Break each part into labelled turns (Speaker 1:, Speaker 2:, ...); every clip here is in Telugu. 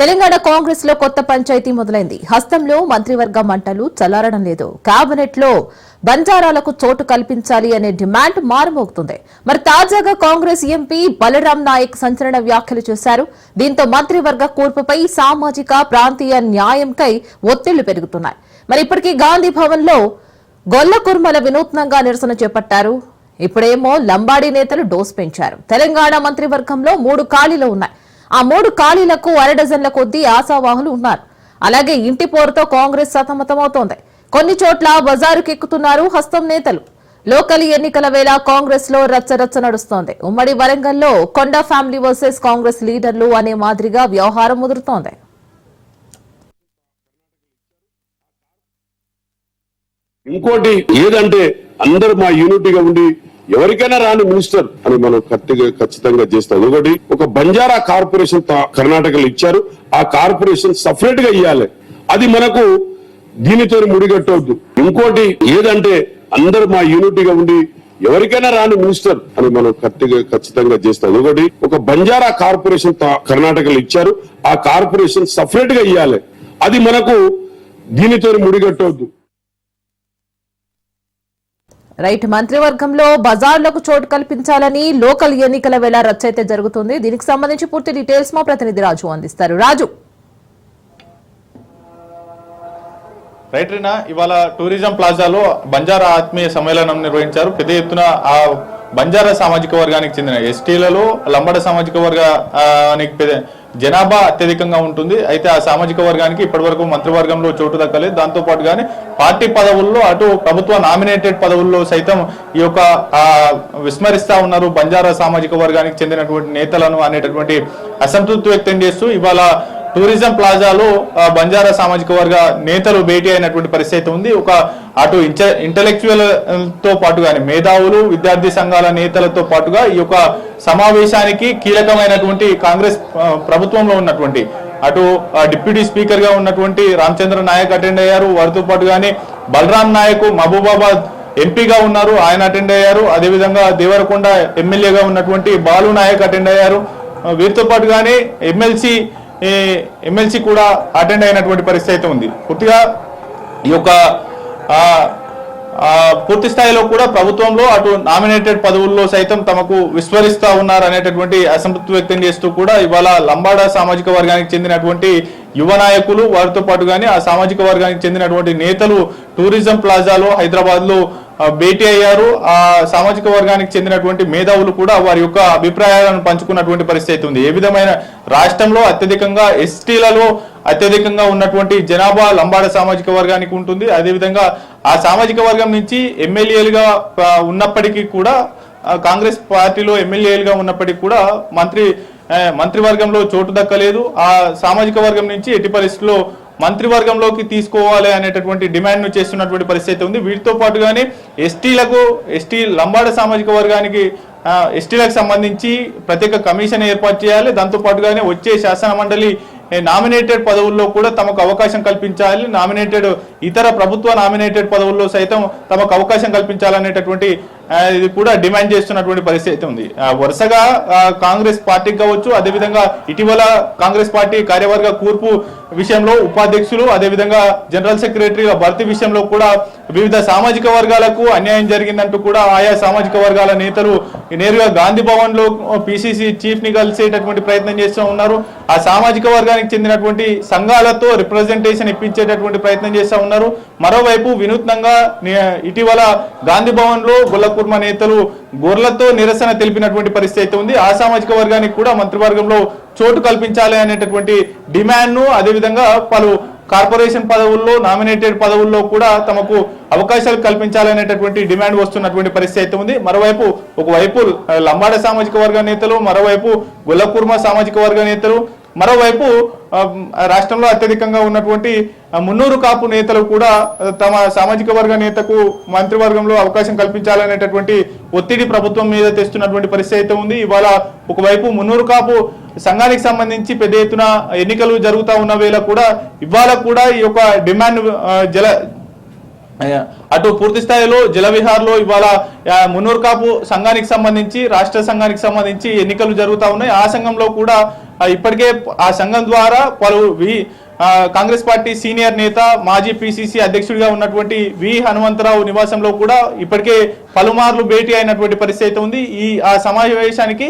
Speaker 1: తెలంగాణ కాంగ్రెస్లో కొత్త పంచాయతీ మొదలైంది. హస్తంలో మంత్రివర్గ మంటలు చల్లారడం లేదు. కేబినెట్లో బంజారాలకు చోటు కల్పించాలి అనే డిమాండ్ మారుమోగుతుంది. మరి తాజాగా కాంగ్రెస్ ఎంపీ బలరాం నాయక్ సంచలన వ్యాఖ్యలు చేశారు. దీంతో మంత్రివర్గ కూర్పుపై సామాజిక ప్రాంతీయ న్యాయంకై ఒత్తిళ్ళు పెరుగుతున్నాయి. మరి ఇప్పటికీ గాంధీ భవన్లో గొల్ల కుర్మల వినూత్నంగా నిరసన చేపట్టారు. ఇప్పుడేమో లంబాడీ నేతలు డోస్ పెంచారు. తెలంగాణ మంత్రివర్గంలో మూడు ఖాళీలు ఉన్నాయి. ఆ మూడు ఖాళీలకు అరడజన్ల కొద్దీ ఆశావాహులు ఉన్నారు. అలాగే ఇంటి పోరుతో కాంగ్రెస్ సతమతమవుతోంది. కొన్ని చోట్ల బజారుకెక్కుతున్నారు హస్తం నేతలు. లోకల్ ఎన్నికల వేళ కాంగ్రెస్లో రచ్చరచ్చ నడుస్తోంది. ఉమ్మడి వరంగల్లో కొండ ఫ్యామిలీ వర్సెస్ కాంగ్రెస్ లీడర్లు అనే మాదిరిగా వ్యవహారం ముదురుతోంది.
Speaker 2: ఇంకోటి ఏదంటే అందరు మా యూనిటీగా ఉండి ఎవరికైనా రాని మినిస్టర్ అని మనం కరెక్ట్గా ఖచ్చితంగా చేస్తాం. ఒకటి ఒక బంజారా కార్పొరేషన్ తా- కర్ణాటకలో ఇచ్చారు. ఆ కార్పొరేషన్ సపరేట్గా ఇవ్వాలి అది మనకు దీనితో ముడిగట్టవద్దు ఇంకోటి ఏదంటే అందరు మా యూనిటీగా ఉండి ఎవరికైనా రాని మినిస్టర్ అని మనం కరెక్ట్గా ఖచ్చితంగా చేస్తాం. ఒకటి ఒక బంజారా కార్పొరేషన్ తా- కర్ణాటకలో ఇచ్చారు. ఆ కార్పొరేషన్ సపరేట్గా ఇవ్వాలి అది మనకు దీనితో ముడిగట్టవద్దు
Speaker 1: రైట్ మంత్రివర్గంలో బజార్లకు చోటు కల్పించాలని లోకల్ ఎన్నికల వేళ రచ్చయితే జరుగుతుంది. దీనికి సంబంధించి పూర్తి డీటెయిల్స్ మా ప్రతినిధి రాజు అందిస్తారు. రాజు.
Speaker 3: రైట్ రీనా ఇవాళ టూరిజం ప్లాజాలో బంజారా ఆత్మీయ సమ్మేళనం నిర్వహించారు. పెద్ద ఎత్తున ఆ బంజారా సామాజిక వర్గానికి చెందిన ఎస్టీలలో లంబడ సామాజిక వర్గానికి జనాభా అత్యధికంగా ఉంటుంది. అయితే ఆ సామాజిక వర్గానికి ఇప్పటివరకు మంత్రివర్గంలో చోటు దక్కలేదు. దాంతో పాటు పార్టీ పదవుల్లో అటు ప్రభుత్వ నామినేటెడ్ పదవుల్లో సైతం ఈ యొక్క విస్మరిస్తా ఉన్నారు బంజారా సామాజిక వర్గానికి చెందినటువంటి నేతలను అనేటటువంటి అసంతృప్తి వ్యక్తం చేస్తూ ఇవాళ టూరిజం ప్లాజాలో బంజారా సామాజిక వర్గ నేతలు భేటీ అయినటువంటి పరిస్థితి ఉంది. ఒక అటు ఇంటలెక్చువల్తో పాటుగానే మేధావులు విద్యార్థి సంఘాల నేతలతో పాటుగా ఈ యొక్క సమావేశానికి కీలకమైనటువంటి కాంగ్రెస్ ప్రభుత్వంలో ఉన్నటువంటి అటు డిప్యూటీ స్పీకర్గా ఉన్నటువంటి రామచంద్ర నాయక్ అటెండ్ అయ్యారు. వారితో పాటుగానే బలరాం నాయక్ మహబూబాబాద్ ఎంపీగా ఉన్నారు. ఆయన అటెండ్ అయ్యారు. అదేవిధంగా దేవరకొండ ఎమ్మెల్యేగా ఉన్నటువంటి బాలు నాయక్ అటెండ్ అయ్యారు. వీరితో పాటుగానే ఎమ్మెల్సీ ఎమ్మెల్సీ కూడా అటెండ్ అయినటువంటి పరిస్థితి అయితే ఉంది. పూర్తిగా ఈ యొక్క పూర్తి స్థాయిలో కూడా ప్రభుత్వంలో అటు నామినేటెడ్ పదవుల్లో సైతం తమకు విస్మరిస్తూ ఉన్నారు అనేటటువంటి అసంతృప్తి వ్యక్తం చేస్తూ కూడా ఇవాళ లంబాడా సామాజిక వర్గానికి చెందినటువంటి యువ నాయకులు వారితో పాటు కానీ ఆ సామాజిక వర్గానికి చెందినటువంటి నేతలు టూరిజం ప్లాజాలో హైదరాబాద్లో భేటీ అయ్యారు. ఆ సామాజిక వర్గానికి చెందినటువంటి మేధావులు కూడా వారి యొక్క అభిప్రాయాలను పంచుకున్నటువంటి పరిస్థితి ఉంది. ఏ విధమైన రాష్ట్రంలో అత్యధికంగా ఎస్టీలలో అత్యధికంగా ఉన్నటువంటి జనాభా లంబాడ సామాజిక వర్గానికి ఉంటుంది. అదేవిధంగా ఆ సామాజిక వర్గం నుంచి ఎమ్మెల్యేలుగా ఉన్నప్పటికీ కూడా కాంగ్రెస్ పార్టీలో ఎమ్మెల్యేలుగా ఉన్నప్పటికీ కూడా మంత్రి మంత్రివర్గంలో చోటు దక్కలేదు. ఆ సామాజిక వర్గం నుంచి ఎట్టి పరిస్థితుల్లో మంత్రివర్గంలోకి తీసుకోవాలి అనేటటువంటి డిమాండ్ను చేస్తున్నటువంటి పరిస్థితి ఉంది. వీటితో పాటుగానే ఎస్టీలకు ఎస్టీ లంబాడ సామాజిక వర్గానికి ఎస్టీలకు సంబంధించి ప్రత్యేక కమిషన్ ఏర్పాటు చేయాలి. దాంతో పాటుగానే వచ్చే శాసన మండలి నామినేటెడ్ పదవుల్లో కూడా తమకు అవకాశం కల్పించాలి. నామినేటెడ్ ఇతర ప్రభుత్వ నామినేటెడ్ పదవుల్లో సైతం తమకు అవకాశం కల్పించాలనేటటువంటి ఇది కూడా డిమాండ్ చేస్తున్నటువంటి పరిస్థితి ఉంది. వరుసగా కాంగ్రెస్ పార్టీకి కావచ్చు అదేవిధంగా ఇటీవల కాంగ్రెస్ పార్టీ కార్యవర్గ కూర్పు విషయంలో ఉపాధ్యక్షులు అదేవిధంగా జనరల్ సెక్రటరీల భర్తీ విషయంలో కూడా వివిధ సామాజిక వర్గాలకు అన్యాయం జరిగిందంటూ కూడా ఆయా సామాజిక వర్గాల నేతలు నేరుగా గాంధీ భవన్లో పిసిసి చీఫ్ని కలిసేటటువంటి ప్రయత్నం చేస్తూ ఉన్నారు. ఆ సామాజిక వర్గానికి చెందినటువంటి సంఘాలతో రిప్రజెంటేషన్ ఇప్పించేటటువంటి ప్రయత్నం చేస్తూ ఉన్నారు. మరోవైపు వినూత్నంగా ఇటీవల గాంధీ భవన్లో నేతలు గొర్రెలతో నిరసన తెలిపినటువంటి పరిస్థితి అయితే ఉంది. ఆ సామాజిక వర్గానికి కూడా మంత్రివర్గంలో చోటు కల్పించాలి అనేటటువంటి డిమాండ్ను అదేవిధంగా పలు కార్పొరేషన్ పదవుల్లో నామినేటెడ్ పదవుల్లో కూడా తమకు అవకాశాలు కల్పించాలనేటటువంటి డిమాండ్ వస్తున్నటువంటి పరిస్థితి అయితే ఉంది. మరోవైపు ఒకవైపు లంబాడ సామాజిక వర్గ నేతలు మరోవైపు గుల్లకుర్మ సామాజిక వర్గ నేతలు మరోవైపు రాష్ట్రంలో అత్యధికంగా ఉన్నటువంటి మున్నూరు కాపు నేతలు కూడా తమ సామాజిక వర్గ నేతకు మంత్రివర్గంలో అవకాశం కల్పించాలనేటటువంటి ఒత్తిడి ప్రభుత్వం మీద తెస్తున్నటువంటి పరిస్థితి అయితే ఉంది. ఇవాళ ఒకవైపు మున్నూరు కాపు సంఘానికి సంబంధించి పెద్ద ఎత్తున ఎన్నికలు జరుగుతూ ఉన్న వేళ కూడా ఇవాళ కూడా ఈ యొక్క డిమాండ్ జల అటు పూర్తి స్థాయిలో జలవిహార్లో ఇవాళ మునూర్కాపు మున్నూరు కాపు సంఘానికి సంబంధించి రాష్ట్ర సంఘానికి సంబంధించి ఎన్నికలు జరుగుతూ ఉన్నాయి. ఆ సంఘంలో కూడా ఇప్పటికే ఆ సంఘం ద్వారా పలు వి కాంగ్రెస్ పార్టీ సీనియర్ నేత మాజీ పిసిసి అధ్యక్షుడిగా ఉన్నటువంటి వి హనుమంతరావు నివాసంలో కూడా ఇప్పటికే పలుమార్లు భేటీ అయినటువంటి పరిస్థితి అయితే ఉంది. ఈ ఆ సమావేశానికి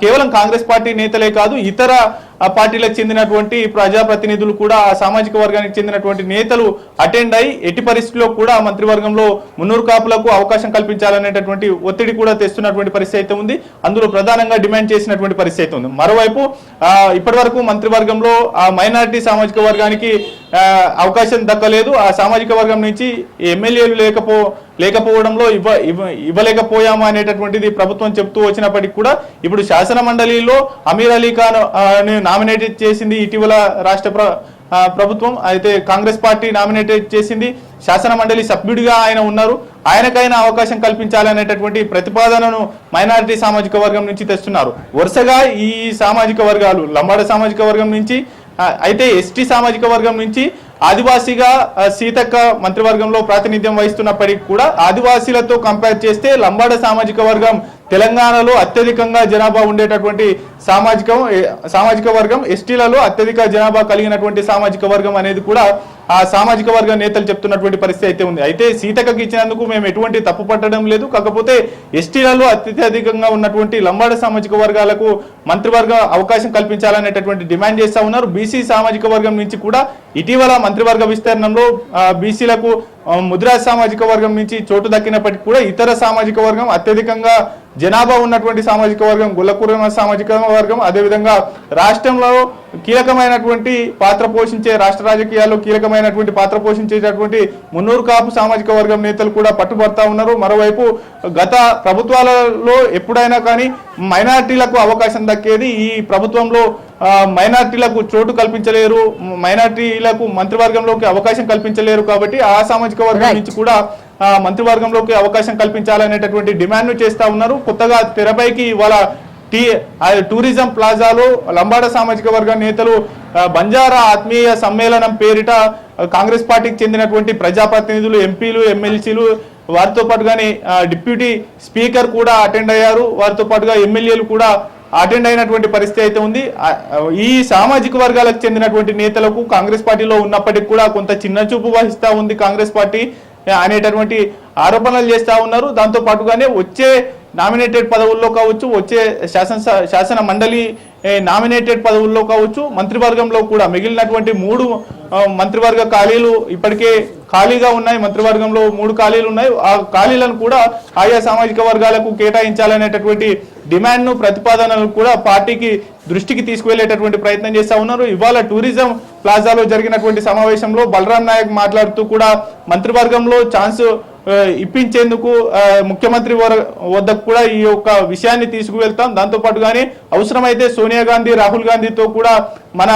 Speaker 3: కేవలం కాంగ్రెస్ పార్టీ నేతలే కాదు ఇతర ఆ పార్టీలకు చెందినటువంటి ప్రజాప్రతినిధులు కూడా ఆ సామాజిక వర్గానికి చెందినటువంటి నేతలు అటెండ్ అయి ఎట్టి పరిస్థితుల్లో కూడా మంత్రివర్గంలో మున్నూరు కాపులకు అవకాశం కల్పించాలనేటటువంటి ఒత్తిడి కూడా తెస్తున్నటువంటి పరిస్థితి అయితే ఉంది. అందులో ప్రధానంగా డిమాండ్ చేసినటువంటి పరిస్థితి అయితే ఉంది. మరోవైపు ఆ, ఇప్పటి వరకు మంత్రివర్గంలో ఆ మైనారిటీ సామాజిక వర్గానికి అవకాశం దక్కలేదు. ఆ సామాజిక వర్గం నుంచి ఎమ్మెల్యేలు లేకపో లేకపోవడంలో ఇవ్వ ఇవ్వ- ఇవ్వలేకపోయాము అనేటటువంటిది ప్రభుత్వం చెప్తూ వచ్చినప్పటికీ కూడా ఇప్పుడు శాసన మండలిలో అమీర్ అలీ ఖాన్ ఆ, నామినేటెడ్ చేసింది ఇటీవల రాష్ట్ర ప్ర ప్రభుత్వం. అయితే కాంగ్రెస్ పార్టీ నామినేటెడ్ చేసింది శాసన మండలి సభ్యుడిగా ఆయన ఉన్నారు. ఆయనకైనా అవకాశం కల్పించాలనేటటువంటి ప్రతిపాదనను మైనారిటీ సామాజిక వర్గం నుంచి తెస్తున్నారు. వరుసగా ఈ సామాజిక వర్గాలు లంబాడ సామాజిక వర్గం నుంచి అయితే ఎస్టీ సామాజిక వర్గం నుంచి ఆదివాసీగా సీతక్క మంత్రివర్గంలో ప్రాతినిధ్యం వహిస్తున్నప్పటికీ కూడా ఆదివాసీలతో కంపేర్ చేస్తే లంబాడ సామాజిక వర్గం తెలంగాణలో అత్యధికంగా జనాభా ఉండేటటువంటి సామాజిక సామాజిక వర్గం ఎస్టీలలో అత్యధిక జనాభా కలిగినటువంటి సామాజిక వర్గం అనేది కూడా ఆ సామాజిక వర్గ నేతలు చెప్తున్నటువంటి పరిస్థితి అయితే ఉంది. అయితే సీతకకి ఇచ్చినందుకు మేము ఎటువంటి తప్పు పట్టడం లేదు. కాకపోతే ఎస్టీలలో అత్యధికంగా ఉన్నటువంటి లంబాడ సామాజిక వర్గాలకు మంత్రివర్గ అవకాశం కల్పించాలనేటటువంటి డిమాండ్ చేస్తా ఉన్నారు. బీసీ సామాజిక వర్గం నుంచి కూడా ఇటీవల మంత్రివర్గ విస్తరణలో బీసీలకు ముద్రా సామాజిక వర్గం నుంచి చోటు దక్కినప్పటికీ కూడా ఇతర సామాజిక వర్గం అత్యధికంగా జనాభా ఉన్నటువంటి సామాజిక వర్గం గుల్లకూరమ సామాజిక వర్గం అదేవిధంగా రాష్ట్రంలో కీలకమైనటువంటి పాత్ర పోషించే రాష్ట్ర రాజకీయాల్లో కీలకమైనటువంటి పాత్ర పోషించేటటువంటి మున్నూరు కాపు సామాజిక వర్గం నేతలు కూడా పట్టుబడతా ఉన్నారు మరోవైపు గత ప్రభుత్వాలలో ఎప్పుడైనా కానీ మైనార్టీలకు అవకాశం దక్కేది ఈ ప్రభుత్వంలో మైనార్టీలకు చోటు కల్పించలేరు మైనార్టీలకు మంత్రివర్గంలోకి అవకాశం కల్పించలేరు కాబట్టి ఆ సామాజిక వర్గం. నుంచి కూడా మంత్రివర్గంలోకి అవకాశం కల్పించాలనేటటువంటి డిమాండ్ చేస్తా ఉన్నారు. కొత్తగా తెరపైకి ఇవాళ టీ టూరిజం ప్లాజాలో లంబాడ సామాజిక వర్గ నేతలు బంజారా ఆత్మీయ సమ్మేళనం పేరిట కాంగ్రెస్ పార్టీకి చెందినటువంటి ప్రజాప్రతినిధులు ఎంపీలు ఎమ్మెల్సీలు వారితో పాటుగానే డిప్యూటీ స్పీకర్ కూడా అటెండ్ అయ్యారు. వారితో పాటుగా ఎమ్మెల్యేలు కూడా అటెండ్ అయినటువంటి పరిస్థితి అయితే ఉంది. ఈ సామాజిక వర్గాలకు చెందినటువంటి నేతలకు కాంగ్రెస్ పార్టీలో ఉన్నప్పటికీ కూడా కొంత చిన్న చూపు వహిస్తూ ఉంది కాంగ్రెస్ పార్టీ. అనేటటువంటి ఆరోపణలు చేస్తూ ఉన్నారు. దాంతో పాటుగానే వచ్చే నామినేటెడ్ పదవుల్లో కావచ్చు వచ్చే శాసన శాసన మండలి నామినేటెడ్ పదవుల్లో కావచ్చు మంత్రివర్గంలో కూడా మిగిలినటువంటి మూడు మంత్రివర్గ ఖాళీలు ఇప్పటికే ఖాళీగా ఉన్నాయి. మంత్రివర్గంలో మూడు ఖాళీలు ఉన్నాయి. ఆ ఖాళీలను కూడా ఆయా సామాజిక వర్గాలకు కేటాయించాలనేటటువంటి డిమాండ్ను ప్రతిపాదనలు కూడా పార్టీకి దృష్టికి తీసుకువెళ్ళేటటువంటి ప్రయత్నం చేస్తూ ఉన్నారు. ఇవాళ టూరిజం ప్లాజాలో జరిగినటువంటి సమావేశంలో బలరాం నాయక్ మాట్లాడుతూ కూడా మంత్రివర్గంలో ఛాన్స్ ఇప్పించేందుకు ముఖ్యమంత్రి వద్దకు కూడా ఈ యొక్క విషయాన్ని తీసుకువెళ్తాం. దాంతోపాటు కానీ అవసరమైతే సోనియా గాంధీ రాహుల్ గాంధీతో కూడా మన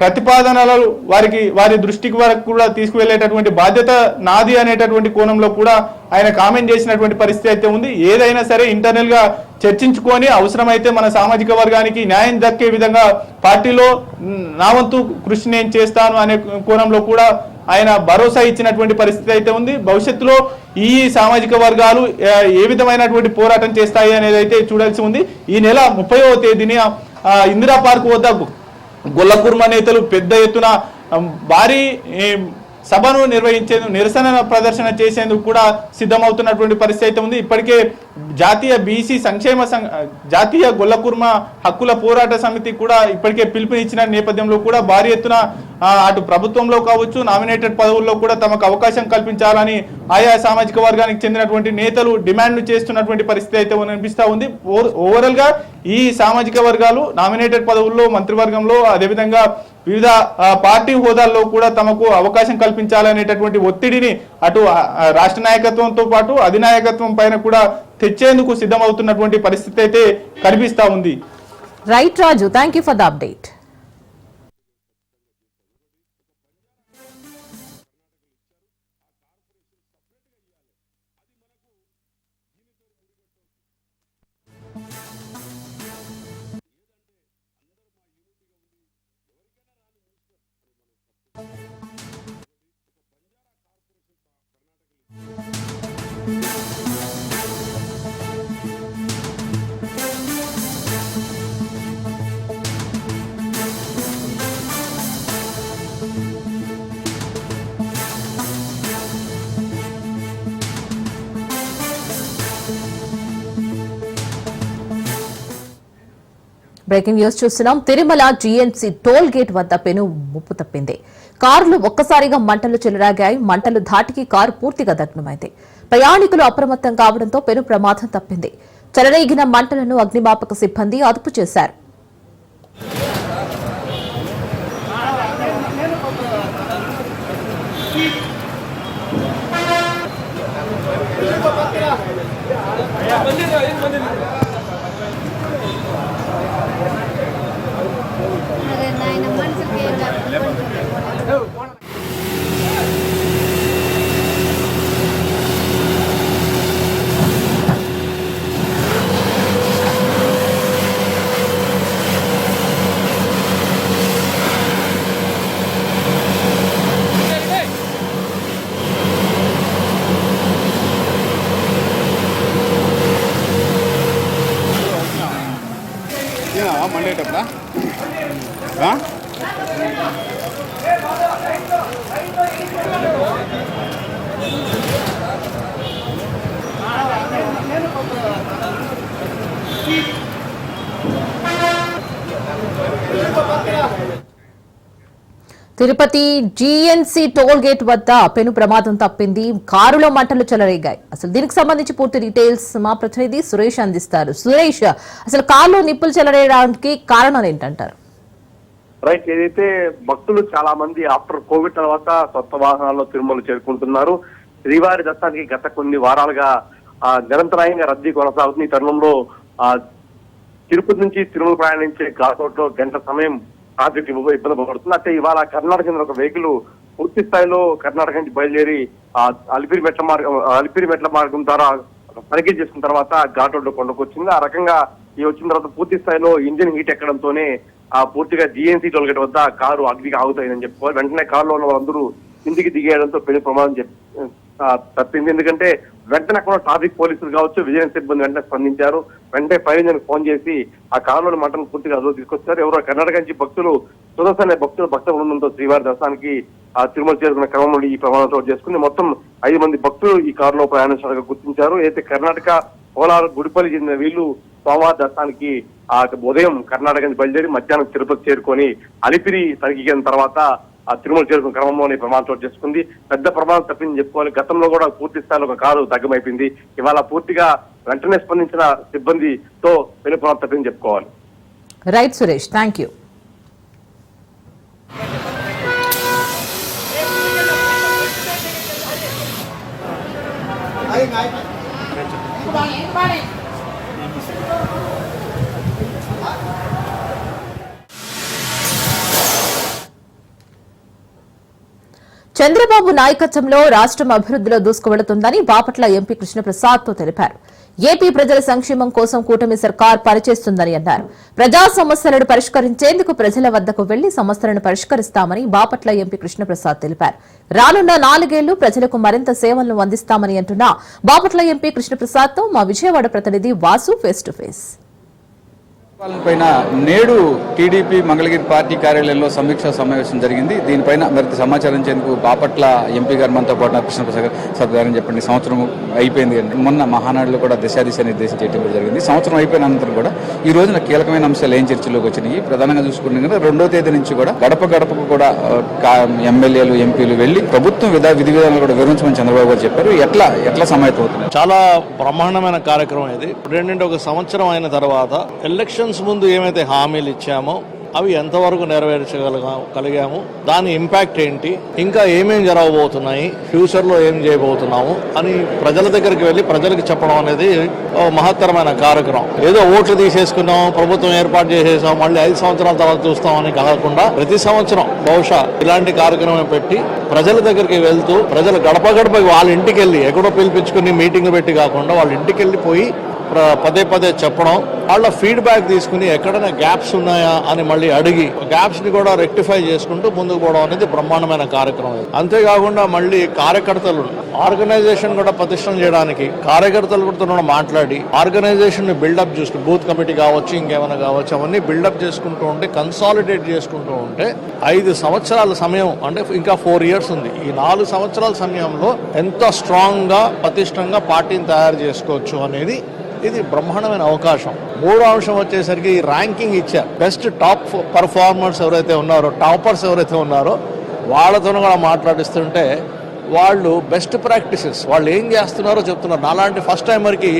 Speaker 3: ప్రతిపాదనలు వారికి వారి దృష్టికి వరకు కూడా తీసుకువెళ్ళేటటువంటి బాధ్యత నాది అనేటటువంటి కోణంలో కూడా ఆయన కామెంట్ చేసినటువంటి పరిస్థితి అయితే ఉంది. ఏదైనా సరే ఇంటర్నల్గా చర్చించుకొని అవసరమైతే మన సామాజిక వర్గానికి న్యాయం దక్కే విధంగా పార్టీలో నా వంతు కృషి నేను చేస్తాను అనే కోణంలో కూడా ఆయన భరోసా ఇచ్చినటువంటి పరిస్థితి అయితే ఉంది. భవిష్యత్తులో ఈ సామాజిక వర్గాలు ఏ విధమైనటువంటి పోరాటం చేస్తాయి అనేది అయితే చూడాల్సి ఉంది. ఈ నెల ముప్పైవ తేదీని ఇందిరా పార్క్ వద్ద గొల్లకుర్మ నేతలు పెద్ద ఎత్తున భారీ సభను నిర్వహించేందుకు నిరసన ప్రదర్శన చేసేందుకు కూడా సిద్ధమవుతున్నటువంటి పరిస్థితి అయితే ఉంది. ఇప్పటికే జాతీయ బీసీ సంక్షేమ సంఘ జాతీయ గొల్లకుర్మ హక్కుల పోరాట సమితి కూడా ఇప్పటికే పిలుపునిచ్చిన నేపథ్యంలో కూడా భారీ ఎత్తున అటు ప్రభుత్వంలో కావచ్చు నామినేటెడ్ పదవుల్లో కూడా తమకు అవకాశం కల్పించాలని ఆయా సామాజిక వర్గానికి చెందినటువంటి నేతలు డిమాండ్ చేస్తున్నటువంటి పరిస్థితి అయితే అనిపిస్తూ ఉంది. ఓవరాల్గా ఈ సామాజిక వర్గాలు నామినేటెడ్ పదవుల్లో మంత్రివర్గంలో అదేవిధంగా వివిధ పార్టీ హోదాల్లో కూడా తమకు అవకాశం కల్పించాలనేటటువంటి ఒత్తిడిని అటు రాష్ట్ర నాయకత్వంతో పాటు అధినాయకత్వం పైన కూడా తెచ్చేందుకు సిద్ధమవుతున్నటువంటి పరిస్థితి అయితే కనిపిస్తా ఉంది.
Speaker 1: Right Raju thank you for the update breaking news చూస్తున్నాం. తిరుమల జీఎంసీ టోల్ గేట్ వద్ద పెను ముప్పు తప్పింది. కారులు ఒక్కసారిగా మంటలు చెలరాగాయి. మంటలు ధాటికి కారు పూర్తిగా దగ్నమైంది. ప్రయాణికులు అప్రమత్తం కావడంతో పెను ప్రమాదం తప్పింది. చెలరేగిన మంటలను అగ్నిమాపక సిబ్బంది అదుపు చేశారు.
Speaker 4: போன
Speaker 1: తిరుపతి జీఎన్సీ టోల్ గేట్ వద్ద పెను ప్రమాదం తప్పింది. కారులో మంటలు చెలరేగాయి. అసలు దీనికి సంబంధించి పూర్తి డీటెయిల్స్ మా ప్రతినిధి సురేష్ అందిస్తారు. సురేష్ అసలు కారులో నిప్పులు చెలరేయడానికి కారణాలు ఏంటంటారు?
Speaker 5: రైట్ ఏదైతే భక్తులు చాలా మంది ఆఫ్టర్ కోవిడ్ తర్వాత కొత్త వాహనాల్లో తిరుమల చేరుకుంటున్నారు శ్రీవారి దత్తానికి గత కొన్ని వారాలుగా నిరంతరాయంగా రద్దీ కొనసాగుతుంది. ఈ తరుణంలో తిరుపతి నుంచి తిరుమల ప్రయాణించే ఘాట్ గంట సమయం ట్రాఫిక్ ఇబ్బంది పడుతుంది అంటే ఇవాళ కర్ణాటక చెందిన ఒక వెహికల్ పూర్తి స్థాయిలో కర్ణాటక నుంచి బయలుదేరి ఆ అలిపిరి మెట్ల మార్గం అలిపిరి మెట్ల మార్గం ద్వారా తనిఖీ చేసుకున్న తర్వాత ఘాట్ రోడ్డు కొండకు కొండకొచ్చింది. ఆ రకంగా ఈ వచ్చిన తర్వాత పూర్తి స్థాయిలో ఇంజిన్ హీట్ ఎక్కడంతోనే ఆ పూర్తిగా జిఎన్సీ టోల్గేట్ వద్ద కారు అగ్నికి ఆగుతాయని చెప్పుకోవాలి. వెంటనే కారులో ఉన్న వాళ్ళందరూ కిందికి దిగేయడంతో పెళ్ళి ప్రమాదం చెప్ తప్పింది. ఎందుకంటే వెంటనే అక్కడ ట్రాఫిక్ పోలీసులు కావచ్చు విజిలెన్స్ సిబ్బంది వెంటనే స్పందించారు. వెంటనే పైన ఫోన్ చేసి ఆ కారులోని మంటను పూర్తిగా అదుపు తీసుకొచ్చారు. ఎవరో కర్ణాటక నుంచి భక్తులు సుదర్శన అనే భక్తులు భక్త బృందంతో శ్రీవారి దర్శనానికి ఆ తిరుమల చేరుకున్న క్రమంలో ఈ ప్రమాదం చోటు చేసుకుని మొత్తం ఐదు మంది భక్తులు ఈ కారులో ప్రయాణించడానికి గుర్తించారు. అయితే కర్ణాటక కోలారు గుడిపల్లి చెందిన వీళ్ళు సోమవారం దర్శనానికి ఆ ఉదయం కర్ణాటక నుంచి బయలుదేరి మధ్యాహ్నం తిరుపతి చేరుకొని అలిపిరి తనిఖీ తర్వాత ఆ తిరుమల చేరుకున్న క్రమంలోనే ప్రమాదం చోటు చేసుకుంది. పెద్ద ప్రమాదం తప్పింది చెప్పుకోవాలి గతంలో కూడా పూర్తి స్థాయిలో ఒక కారు దగ్గమైపోయింది ఇవాళ పూర్తిగా వెంటనే స్పందించిన సిబ్బందితో పెను ప్రమాదం తప్పింది చెప్పుకోవాలి.
Speaker 1: Right Suresh thank you Chandrababu నాయకత్వంలో రాష్ట్రం అభివృద్ధిలో దూసుకువెళుతుందని బాపట్ల ఎంపీ కృష్ణప్రసాద్తో తెలిపారు. ఏపీ ప్రజల సంక్షేమం కోసం కూటమి సర్కార్ పనిచేస్తుందని అన్నారు. ప్రజా సమస్యలను పరిష్కరించేందుకు ప్రజల వద్దకు వెళ్ళి సమస్యలను పరిష్కరిస్తామని బాపట్ల ఎంపీ కృష్ణప్రసాద్ తెలిపారు. రానున్న నాలుగేళ్ళు ప్రజలకు మరింత సేవలను అందిస్తామని అంటున్న బాపట్ల ఎంపీ కృష్ణప్రసాద్తో మా విజయవాడ ప్రతినిధి వాసు ఫేస్ టు ఫేస్.
Speaker 4: పైన నేడు టీడీపీ మంగళగిరి పార్టీ కార్యాలయంలో సమీక్ష సమావేశం జరిగింది. దీనిపైన మరింత సమాచారం ఇచ్చేందుకు బాపట్ల ఎంపీ గారు మనతో పాటు కృష్ణప్రసాద్ సార్ గారని చెప్పండి. సంవత్సరం అయిపోయింది మొన్న మహానాడులో కూడా దిశాదిశ నిర్దేశం చేయడం జరిగింది. సంవత్సరం అయిపోయిన అనంతరం కూడా ఈ రోజున కీలకమైన అంశాలు ఏం చర్చలోకి వచ్చినాయి? ప్రధానంగా చూసుకుంటే కనుక రెండో తేదీ నుంచి కూడా గడప గడపకు కూడా ఎమ్మెల్యేలు ఎంపీలు వెళ్ళి ప్రభుత్వం విధా విధి విధానాలు కూడా వివరించమని చంద్రబాబు గారు చెప్పారు. ఎట్లా ఎట్లా సమాయత్తం అవుతుంది
Speaker 6: చాలా బ్రహ్మాండమైన కార్యక్రమం ఇది. రెండింటి ఒక సంవత్సరం అయిన తర్వాత ఎలక్షన్ ఎలక్షన్స్ ముందు ఏమైతే హామీలు ఇచ్చామో అవి ఎంతవరకు నెరవేర్చగలగా కలిగాము దాని ఇంపాక్ట్ ఏంటి ఇంకా ఏమేం జరగబోతున్నాయి ఫ్యూచర్లో ఏం చేయబోతున్నాము అని ప్రజల దగ్గరికి వెళ్ళి ప్రజలకు చెప్పడం అనేది మహత్తరమైన కార్యక్రమం. ఏదో ఓట్లు తీసేసుకున్నాం ప్రభుత్వం ఏర్పాటు చేసేసాం మళ్ళీ ఐదు సంవత్సరాల తర్వాత చూస్తామని కాకుండా ప్రతి సంవత్సరం బహుశా ఇలాంటి కార్యక్రమం పెట్టి ప్రజల దగ్గరికి వెళ్తూ ప్రజలు గడప గడప వాళ్ళ ఇంటికి వెళ్ళి ఎక్కడో పిలిపించుకుని మీటింగ్ పెట్టి కాకుండా వాళ్ళ ఇంటికి వెళ్ళిపోయి పదే పదే చెప్పడం వాళ్ళ ఫీడ్బ్యాక్ తీసుకుని ఎక్కడైనా గ్యాప్స్ ఉన్నాయా అని మళ్ళీ అడిగి గ్యాప్స్ని కూడా రెక్టిఫై చేసుకుంటూ ముందుకు పోవడం అనేది బ్రహ్మాండమైన కార్యక్రమం అంతేకాకుండా మళ్ళీ కార్యకర్తలు ఆర్గనైజేషన్ కూడా ప్రతిష్టం చేయడానికి కార్యకర్తలు కూడా మాట్లాడి ఆర్గనైజేషన్ని బిల్డప్ చేసుకుని బూత్ కమిటీ కావచ్చు ఇంకేమైనా కావచ్చు అవన్నీ బిల్డప్ చేసుకుంటూ ఉంటే కన్సాలిడేట్ చేసుకుంటూ ఉంటే ఐదు సంవత్సరాల సమయం అంటే ఇంకా ఫోర్ ఇయర్స్ ఉంది. ఈ నాలుగు సంవత్సరాల సమయంలో ఎంత స్ట్రాంగ్గా పటిష్టంగా పార్టీని తయారు చేసుకోవచ్చు అనేది ఇది బ్రహ్మాండమైన అవకాశం. మూడో అంశం వచ్చేసరికి ఈ ర్యాంకింగ్ ఇచ్చారు బెస్ట్ టాప్ పర్ఫార్మర్స్ ఎవరైతే ఉన్నారో టాపర్స్ ఎవరైతే ఉన్నారో వాళ్ళతో కూడా మాట్లాడిస్తుంటే వాళ్ళు బెస్ట్ ప్రాక్టీసెస్ వాళ్ళు ఏం చేస్తున్నారో చెప్తున్నారు. నాలాంటి ఫస్ట్ టైమర్కి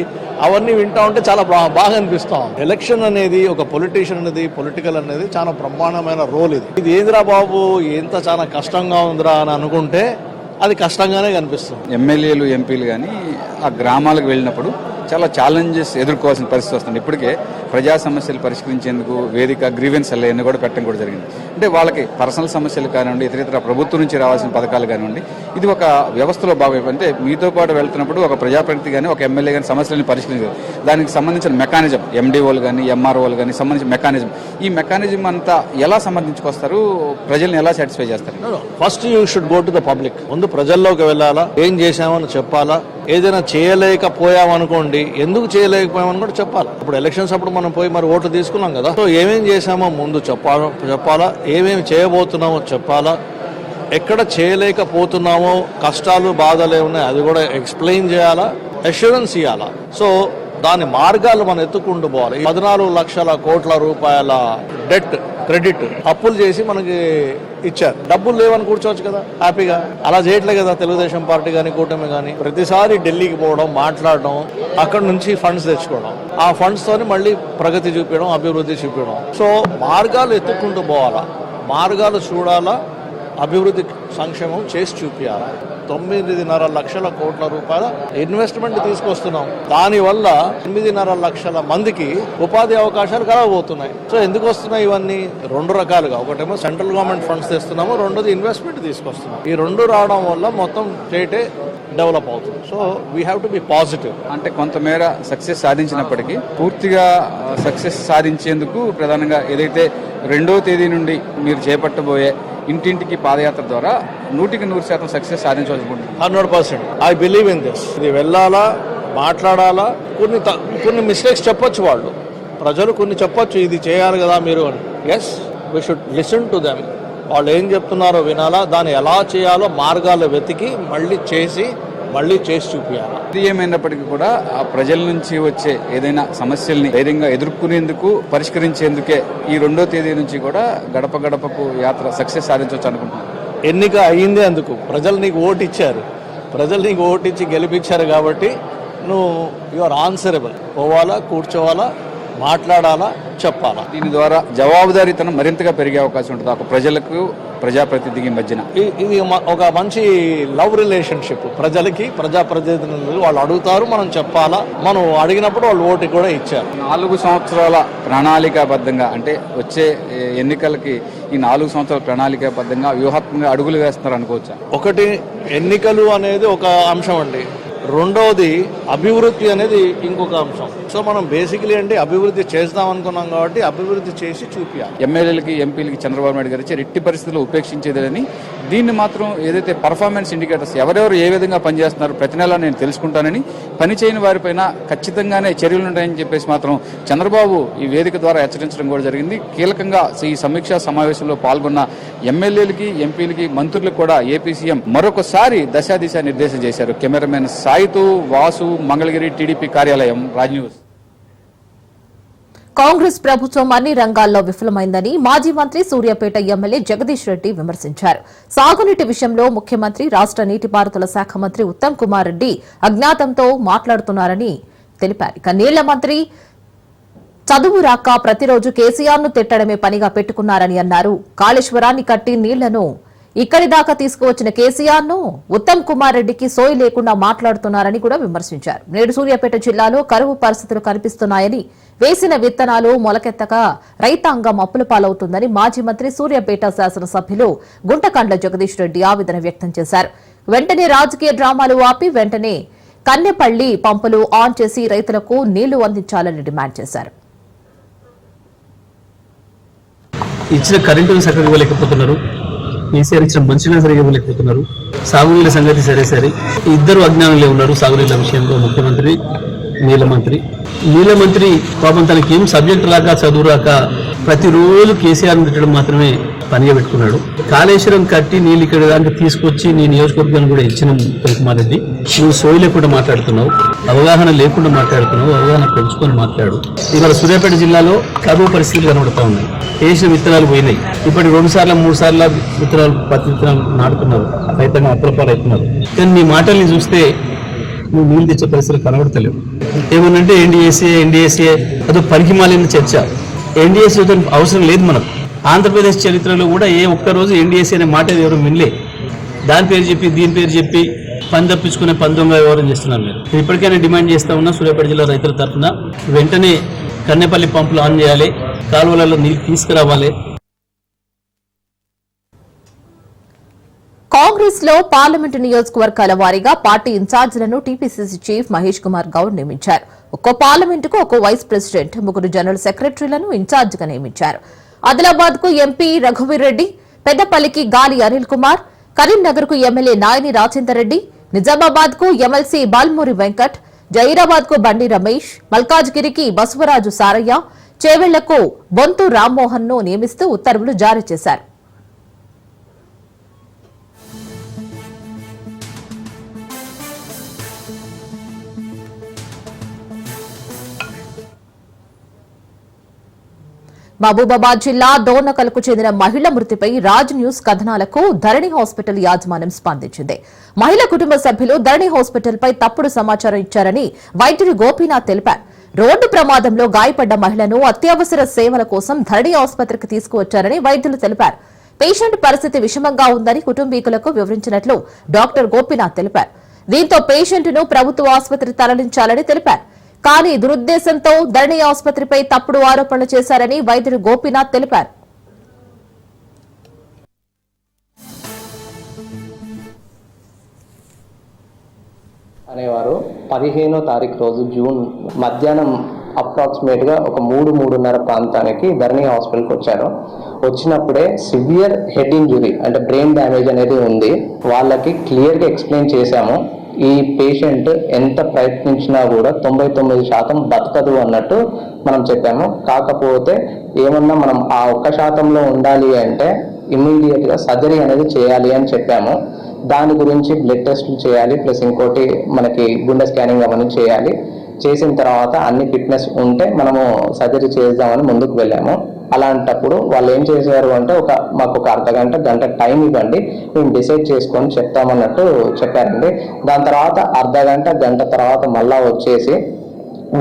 Speaker 6: అవన్నీ వింటా ఉంటే చాలా బాగా అనిపిస్తాం ఎలక్షన్ అనేది ఒక పొలిటీషియన్ అనేది పొలిటికల్ అనేది చాలా బ్రహ్మాండమైన రోల్ ఇది. ఇది ఏందిరా బాబు? ఎంత చాలా కష్టంగా ఉందిరా అని అనుకుంటే అది కష్టంగానే కనిపిస్తుంది.
Speaker 4: ఎమ్మెల్యేలు ఎంపీలు కానీ ఆ గ్రామాలకు వెళ్ళినప్పుడు చాలా ఛాలెంజెస్ ఎదుర్కోవాల్సిన పరిస్థితి వస్తుంది. ఇప్పటికే ప్రజా సమస్యలు పరిష్కరించేందుకు వేదిక గ్రీవెన్స్ అన్నీ కూడా పెట్టడం కూడా జరిగింది. అంటే వాళ్ళకి పర్సనల్ సమస్యలు కానివ్వండి ఇతరితర ప్రభుత్వం నుంచి రావాల్సిన పథకాలు కానివ్వండి ఇది ఒక వ్యవస్థలో భాగం అంటే మీతో పాటు వెళ్తున్నప్పుడు ఒక ప్రజాప్రతినిధి కానీ ఒక ఎమ్మెల్యే కానీ సమస్యలను పరిష్కరించారు దానికి సంబంధించిన మెకానిజం ఎండిఓలు కానీ ఎంఆర్ఓలు కానీ సంబంధించిన మెకానిజం ఈ మెకానిజం అంతా ఎలా సంబంధించుకొస్తారు? ప్రజల్ని ఎలా సాటిస్ఫై చేస్తారు?
Speaker 6: First you should go to the public ముందు ప్రజల్లోకి వెళ్ళాలా? ఏం చేశామని చెప్పాలా? ఏదైనా చేయలేకపోయామనుకోండి ఎందుకు చేయలేకపోయామని కూడా చెప్పాలి. ఇప్పుడు ఎలక్షన్స్ అప్పుడు మనం పోయి మరి ఓట్లు తీసుకున్నాం కదా. సో ఏమేం చేశామో ముందు చెప్పాలా చెప్పాలా ఏమేమి చేయబోతున్నామో చెప్పాలా ఎక్కడ చేయలేకపోతున్నామో కష్టాలు బాధలు ఉన్నాయి అది కూడా ఎక్స్ప్లెయిన్ చేయాలా అష్యూరెన్స్ ఇవ్వాలా సో దాని మార్గాలు మనం ఎత్తుకుంటూ పోవాలి. పద్నాలుగు లక్షల కోట్ల రూపాయల డెట్ క్రెడిట్. అప్పులు చేసి మనకి ఇచ్చారు. డబ్బులు లేవని కూర్చోవచ్చు కదా హ్యాపీగా. అలా చేయట్లే కదా తెలుగుదేశం పార్టీ కానీ కూటమి కానీ ప్రతిసారి ఢిల్లీకి పోవడం మాట్లాడడం అక్కడ నుంచి ఫండ్స్ తెచ్చుకోవడం. ఆ ఫండ్స్ తోని మళ్ళీ ప్రగతి చూపించడం అభివృద్ధి చూపించడం. సో మార్గాలు ఎత్తుకుంటూ పోవాలా? మార్గాలు చూడాలా? అభివృద్ధి సంక్షేమం చేసి చూపించాలి తొమ్మిదిన్నర లక్షల కోట్ల రూపాయల ఇన్వెస్ట్మెంట్ తీసుకొస్తున్నాం. దానివల్ల ఎనిమిదిన్నర లక్షల మందికి ఉపాధి అవకాశాలు కలగబోతున్నాయి సో ఎందుకు వస్తున్నాయి ఇవన్నీ? రెండు రకాలుగా. ఒకటేమో సెంట్రల్ గవర్నమెంట్ ఫండ్స్ తెస్తున్నాము రెండోది ఇన్వెస్ట్మెంట్ తీసుకొస్తున్నాం ఈ రెండు రావడం వల్ల మొత్తం స్టేటే డెవలప్ అవుతుంది. So we have to be positive
Speaker 4: అంటే కొంతమేర సక్సెస్ సాధించినప్పటికీ పూర్తిగా సక్సెస్ సాధించేందుకు ప్రధానంగా ఏదైతే రెండో తేదీ నుండి మీరు చేపట్టబోయే ఇంటింటికి పాదయాత్ర ద్వారా నూటికి నూరు శాతం success సాధించాలనుకుంటున్నారు
Speaker 6: hundred percent. I believe in this. ఇది వెళ్ళాలా మాట్లాడాలా కొన్ని కొన్ని మిస్టేక్స్ చెప్పొచ్చు వాళ్ళు. ప్రజలు కొన్ని చెప్పొచ్చు ఇది చేయాలి కదా మీరు అని. Yes we should listen to them వాళ్ళు ఏం చెప్తున్నారో వినాలా దాన్ని ఎలా చేయాలో మార్గాలు వెతికి మళ్ళీ చేసి మళ్ళీ చేసి చూపించాలి
Speaker 4: ఇది ఏమైనప్పటికీ కూడా ఆ ప్రజల నుంచి వచ్చే ఏదైనా సమస్యల్ని ధైర్యంగా ఎదుర్కొనేందుకు పరిష్కరించేందుకే ఈ రెండో తేదీ నుంచి కూడా గడప గడపకు యాత్ర సక్సెస్ సాధించవచ్చు అనుకుంటున్నాను.
Speaker 6: ఎన్నిక అయ్యిందే అందుకు. ప్రజలు నీకు ఓటు ఇచ్చారు ప్రజలు నీకు ఓటు ఇచ్చి గెలిపించారు కాబట్టి నువ్వు యువర్ ఆన్సరబుల్ పోవాలా కూర్చోవాలా మాట్లాడాలా చెప్పాలా.
Speaker 4: దీని ద్వారా జవాబుదారీతనం మరింతగా పెరిగే అవకాశం ఉంటుంది. ఒక ప్రజలకు ప్రజాప్రతినిధికి మధ్యన.
Speaker 6: ఇది ఒక మంచి లవ్ రిలేషన్షిప్. ప్రజలకి ప్రజాప్రతినిధులు వాళ్ళు అడుగుతారు మనం చెప్పాలా? మనం అడిగినప్పుడు వాళ్ళు ఓటు కూడా ఇచ్చారు.
Speaker 4: నాలుగు సంవత్సరాల ప్రణాళికాబద్ధంగా అంటే వచ్చే ఎన్నికలకి ఈ నాలుగు సంవత్సరాల ప్రణాళికాబద్ధంగా వ్యూహాత్మకంగా అడుగులు వేస్తున్నారు అనుకోవచ్చా?
Speaker 6: ఒకటి ఎన్నికలు అనేది ఒక అంశం అండి. రెండవది అభివృద్ధి అనేది ఇంకొక అంశం. సో మనం బేసికలీ అంటే అభివృద్ధి చేద్దాం అనుకున్నాం కాబట్టి అభివృద్ధి చేసి చూపించాలి
Speaker 4: ఎమ్మెల్యేలకి ఎంపీలకి చంద్రబాబు నాయుడు గారు ఇచ్చే ఎట్టి పరిస్థితుల్లో ఉపేక్షించేదని దీన్ని మాత్రం ఏదైతే పర్ఫార్మెన్స్ ఇండికేటర్స్ ఎవరెవరు ఏ విధంగా పనిచేస్తున్నారు ప్రతి నెల నేను తెలుసుకుంటానని పనిచేయని వారిపైన ఖచ్చితంగానే చర్యలు ఉంటాయని చెప్పేసి మాత్రం చంద్రబాబు ఈ వేదిక ద్వారా హెచ్చరించడం కూడా జరిగింది. కీలకంగా ఈ సమీక్షా సమావేశంలో పాల్గొన్న ఎమ్మెల్యేలకి ఎంపీలకి మంత్రులకు కూడా ఏపీ సీఎం మరొకసారి దశాదిశ నిర్దేశం చేశారు. కెమెరామెన్ సాయితో వాసు మంగళగిరి టీడీపీ కార్యాలయం రాజ్ న్యూస్.
Speaker 1: కాంగ్రెస్ ప్రభుత్వం అన్ని రంగాల్లో విఫలమైందని మాజీ మంత్రి సూర్యాపేట ఎమ్మెల్యే జగదీష్ రెడ్డి విమర్శించారు. సాగునీటి విషయంలో ముఖ్యమంత్రి రాష్ట నీటిపారుదల శాఖ మంత్రి ఉత్తమ్ కుమార్ రెడ్డి అజ్ఞాతంతో మాట్లాడుతున్నారని తెలిపారు. ఇక నీళ్ళ మంత్రి చదువు రాక ప్రతిరోజు కేసీఆర్ను తిట్టడమే పనిగా పెట్టుకున్నారని అన్నారు. కాళేశ్వరాన్ని కట్టి నీళ్ళను ఇక్కడి దాకా తీసుకువచ్చిన కేసీఆర్ను ఉత్తమ్ కుమార్ రెడ్డికి సోయి లేకుండా మాట్లాడుతున్నారని కూడా విమర్శించారు. నేడు సూర్యాపేట జిల్లాలో కరువు పరిస్థితులు కనిపిస్తున్నాయని వేసిన విత్తనాలు మొలకెత్తక రైతాంగం అప్పుల పాలవుతుందని మాజీ మంత్రి సూర్యాపేట శాసనసభ్యులు గుంటకండ్ల జగదీష్ రెడ్డి ఆవేదన వ్యక్తం చేశారు. వెంటనే రాజకీయ డ్రామాలు ఆపి వెంటనే కన్నెపల్లి పంపులు ఆన్ చేసి రైతులకు నీళ్ళు అందించాలని డిమాండ్ చేశారు.
Speaker 7: ఇచ్చిన కరెంటును సరిగ్గా ఇవ్వలేకపోతున్నారు కేసీఆర్ ఇచ్చిన మంచిగా సరిగ్గా ఇవ్వలేకపోతున్నారు సాగునీళ్ళ సంగతి సరే సరే ఇద్దరు అజ్ఞానులే ఉన్నారు సాగునీళ్ళ విషయంలో ముఖ్యమంత్రి. నీలమంత్రి. నీలమంత్రి పాపం తనకి ఏం సబ్జెక్ట్ రాక చదువు రాక ప్రతిరోజు కేసీఆర్ తిట్టడం మాత్రమే పనిగా పెట్టుకున్నాడు. కాళేశ్వరం కట్టి నీళ్ళు ఇక్కడ దానికి తీసుకొచ్చి నీ నియోజకవర్గాన్ని కూడా ఇచ్చిన కుమార్ రెడ్డి. నువ్వు సోయి లేకుండా మాట్లాడుతున్నావు అవగాహన లేకుండా మాట్లాడుతున్నావు అవగాహన పెంచుకొని మాట్లాడు. ఇవాళ సూర్యాపేట జిల్లాలో కరువు పరిస్థితులు కనబడతా ఉన్నాయి. వేసిన విత్తనాలు పోయినాయి. ఇప్పటి రెండు సార్లు మూడు సార్లు విత్తనాలు పత్తి విత్తనాలు నాటుతున్నారు. రైతంగా అప్రపాలు అవుతున్నారు కానీ నీ మాటల్ని చూస్తే నువ్వు నీళ్ళు తెచ్చే పరిస్థితులు కనబడతలేవు. ఏమనంటే ఎన్డీఏసీ ఎన్డీఏసీ అదో పనికిమాలిన చర్చ. ఎన్డీఏసీ అవసరం లేదు మనకు. ఆంధ్రప్రదేశ్ చరిత్రలో కూడా ఏ ఒక్క రోజు ఎన్డీఏసీ అనే మాట ఎవరు వినలే. దాని పేరు చెప్పి దీని పేరు చెప్పి పని తప్పించుకునే పందొంగ వ్యవహారం చేస్తున్నారు మీరు నేను ఇప్పటికైనా డిమాండ్ చేస్తా ఉన్నా సూర్యాపేట జిల్లా రైతుల తరఫున వెంటనే కన్నెపల్లి పంపులు ఆన్ చేయాలి. కాలువలలో నీళ్ళు తీసుకురావాలి.
Speaker 1: కాంగ్రెస్లో పార్లమెంటు నియోజకవర్గాల వారీగా పార్టీ ఇన్ఛార్జీలను టీపీసీసీ చీఫ్ మహేష్ కుమార్ గౌడ్ నియమించారు. ఒక్కో పార్లమెంటుకు ఒక్కో వైస్ ప్రెసిడెంట్ ముగ్గురు జనరల్ సెక్రటరీలను ఇన్ఛార్జిగా నియమించారు. ఆదిలాబాద్కు ఎంపీ రఘువీర్ రెడ్డి పెద్దపల్లికి గాలి అనిల్ కుమార్ కరీంనగర్కు ఎమ్మెల్యే నాయని రాజేందర్ రెడ్డి నిజామాబాద్కు ఎమ్మెల్సీ బాల్మూరి వెంకట్ జైరాబాద్కు బండి రమేష్ మల్కాజ్గిరికి బసవరాజు సారయ్య చేవెళ్ళకు బొంతు రామ్మోహన్ను నియమిస్తూ ఉత్తర్వులు జారీ చేశారు. మహబూబాబాద్ జిల్లా దోనకల్కు చెందిన మహిళ మృతిపై రాజ్ న్యూస్ కథనాలకు ధరణి హాస్పిటల్ యాజమాన్యం స్పందించింది. మహిళ కుటుంబ సభ్యులు ధరణి హాస్పిటల్ పై తప్పుడు సమాచారం ఇచ్చారని వైద్యుడు గోపీనాథ్ తెలిపారు. రోడ్డు ప్రమాదంలో గాయపడ్డ మహిళను అత్యవసర సేవల కోసం ధరణి ఆసుపత్రికి తీసుకువచ్చారని వైద్యులు తెలిపారు. పేషెంట్ పరిస్థితి విషమంగా ఉందని కుటుంబీకులకు వివరించినట్లు డాక్టర్ గోపీనాథ్ తెలిపారు. దీంతో పేషెంట్ను ప్రభుత్వ ఆసుపత్రి తరలించాలని తెలిపారు. కానీ దురుద్దేశంతో ధరణి ఆసుపత్రిపై తప్పుడు ఆరోపణలు చేశారని వైద్యుడు గోపీనాథ్ తెలిపారు.
Speaker 8: అనేవారు పదిహేనో తారీఖు రోజు జూన్ మధ్యాహ్నం అప్రాక్సిమేట్గా ఒక మూడు మూడున్నర ప్రాంతానికి ధరణి హాస్పిటల్కి వచ్చారు. వచ్చినప్పుడే సివియర్ హెడ్ ఇంజురీ అంటే బ్రెయిన్ డ్యామేజ్ అనేది ఉంది. వాళ్ళకి క్లియర్గా ఎక్స్ప్లెయిన్ చేశాము. ఈ పేషెంట్ ఎంత ప్రయత్నించినా కూడా తొంభై తొమ్మిది శాతం బతకదు అన్నట్టు మనం చెప్పాము. కాకపోతే ఏమన్నా మనం ఆ ఒక్క శాతంలో ఉండాలి అంటే ఇమ్మీడియట్గా సర్జరీ అనేది చేయాలి అని చెప్పాము. దాని గురించి బ్లడ్ టెస్ట్లు చేయాలి ప్లస్ ఇంకోటి మనకి గుండె స్కానింగ్ అవన్నీ చేయాలి. చేసిన తర్వాత అన్ని ఫిట్నెస్ ఉంటే మనము సర్జరీ చేద్దామని ముందుకు వెళ్ళాము. అలాంటప్పుడు వాళ్ళు ఏం చేశారు అంటే ఒక మాకు ఒక అర్ధ గంట గంట టైం ఇవ్వండి. మేము డిసైడ్ చేసుకొని చెప్తామన్నట్టు చెప్పారండి. దాని తర్వాత అర్ధ గంట గంట తర్వాత మళ్ళా వచ్చేసి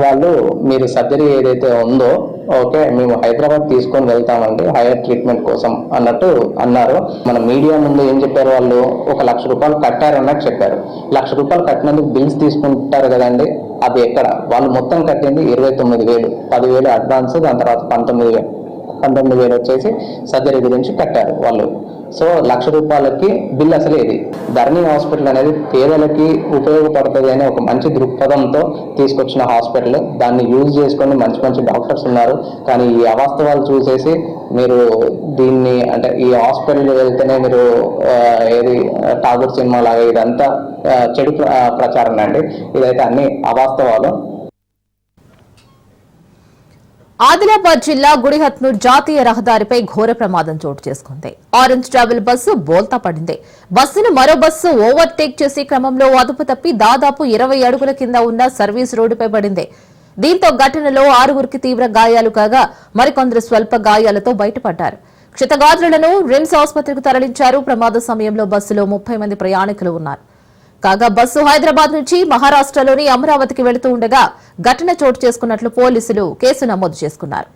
Speaker 8: వాళ్ళు మీరు సర్జరీ ఏదైతే ఉందో ఓకే మేము హైదరాబాద్ తీసుకొని వెళ్తామండి హైయర్ ట్రీట్మెంట్ కోసం అన్నట్టు అన్నారు. మన మీడియా ముందు ఏం చెప్పారు వాళ్ళు? ఒక లక్ష రూపాయలు కట్టారన్నట్టు చెప్పారు. లక్ష రూపాయలు కట్టినందుకు బిల్స్ తీసుకుంటారు కదండి అది ఎక్కడ? వాళ్ళు మొత్తం కట్టింది ఇరవై తొమ్మిది వేలు పదివేలు అడ్వాన్స్ దాని తర్వాత పంతొమ్మిది వేలు. పంతొమ్మిది వేలు వచ్చేసి సర్జరీ గురించి కట్టారు వాళ్ళు. సో లక్ష రూపాయలకి బిల్ అసలు ఇది. ధరణి హాస్పిటల్ అనేది పేదలకి ఉపయోగపడుతుంది అనే ఒక మంచి దృక్పథంతో తీసుకొచ్చిన హాస్పిటల్. దాన్ని యూజ్ చేసుకొని మంచి మంచి డాక్టర్స్ ఉన్నారు. కానీ ఈ అవాస్తవాలు చూసేసి మీరు దీన్ని అంటే ఈ హాస్పిటల్ వెళ్తేనే మీరు ఏది టాగూర్ సినిమా లాగా ఇదంతా చెడు ప్రచారం అండి. ఇదైతే అన్ని అవాస్తవాలు.
Speaker 1: ఆదిలాబాద్ జిల్లా గుడిహత్నూర్ జాతీయ రహదారిపై ఘోర ప్రమాదం చోటు చేసుకుంది. ఆరెంజ్ ట్రావెల్ బస్సు బోల్తా పడింది. బస్సును మరో బస్సు ఓవర్టేక్ చేసే క్రమంలో అదుపు తప్పి దాదాపు ఇరవై అడుగుల కింద ఉన్న సర్వీస్ రోడ్డుపై పడింది. దీంతో ఘటనలో ఆరుగురికి తీవ్ర గాయాలు కాగా మరికొందరు స్వల్ప గాయాలతో బయటపడ్డారు. క్షతగాత్రులను రిమ్స్ ఆసుపత్రికి తరలించారు. ప్రమాద సమయంలో బస్సులో ముప్పై మంది ప్రయాణికులు ఉన్నారు. కాగా బస్సు హైదరాబాద్ నుంచి మహారాష్ట్రలోని అమరావతికి వెళుతూ ఉండగా ఘటన చోటు చేసుకున్నట్లు పోలీసులు కేసు నమోదు చేసుకున్నారు.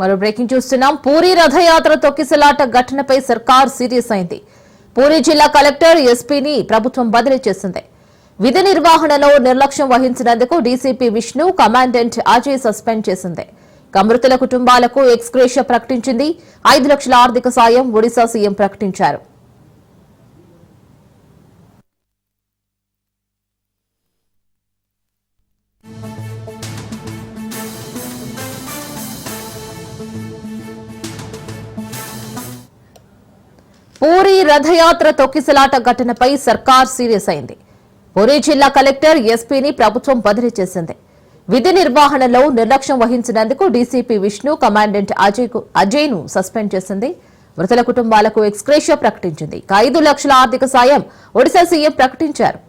Speaker 1: మరో బ్రేకింగ్ చూస్తున్నాం. పూరి రథయాత్ర తొక్కిసలాట ఘటనపై సర్కార్ సీరియస్ అయింది. పూరి జిల్లా కలెక్టర్ ఎస్పీని ప్రభుత్వం బదిలీ చేసింది. విధి నిర్వహణలో నిర్లక్ష్యం వహించినందుకు DCP Vishnu commandant Ajay suspend చేసింది. మృతుల కుటుంబాలకు ఎక్స్గ్రేషియా ప్రకటించింది. ఐదు లక్షల ఆర్థిక సాయం ఒడిశా సీఎం ప్రకటించారు. పూరి రథయాత్ర తొక్కిసలాట ఘటనపై సర్కార్ సీరియస్ అయింది. పూరి జిల్లా కలెక్టర్ ఎస్పీని ప్రభుత్వం బదిలీ చేసింది. విధి నిర్వహణలో నిర్లక్ష్యం వహించినందుకు డీసీపీ విష్ణు కమాండెంట్ అజయ్ అజయ్ను సస్పెండ్ చేసింది. మృతుల కుటుంబాలకు ఎక్స్క్రేషియా ప్రకటించింది. ఐదు లక్షల ఆర్థిక సాయం ఒడిశా సీఎం ప్రకటించారు.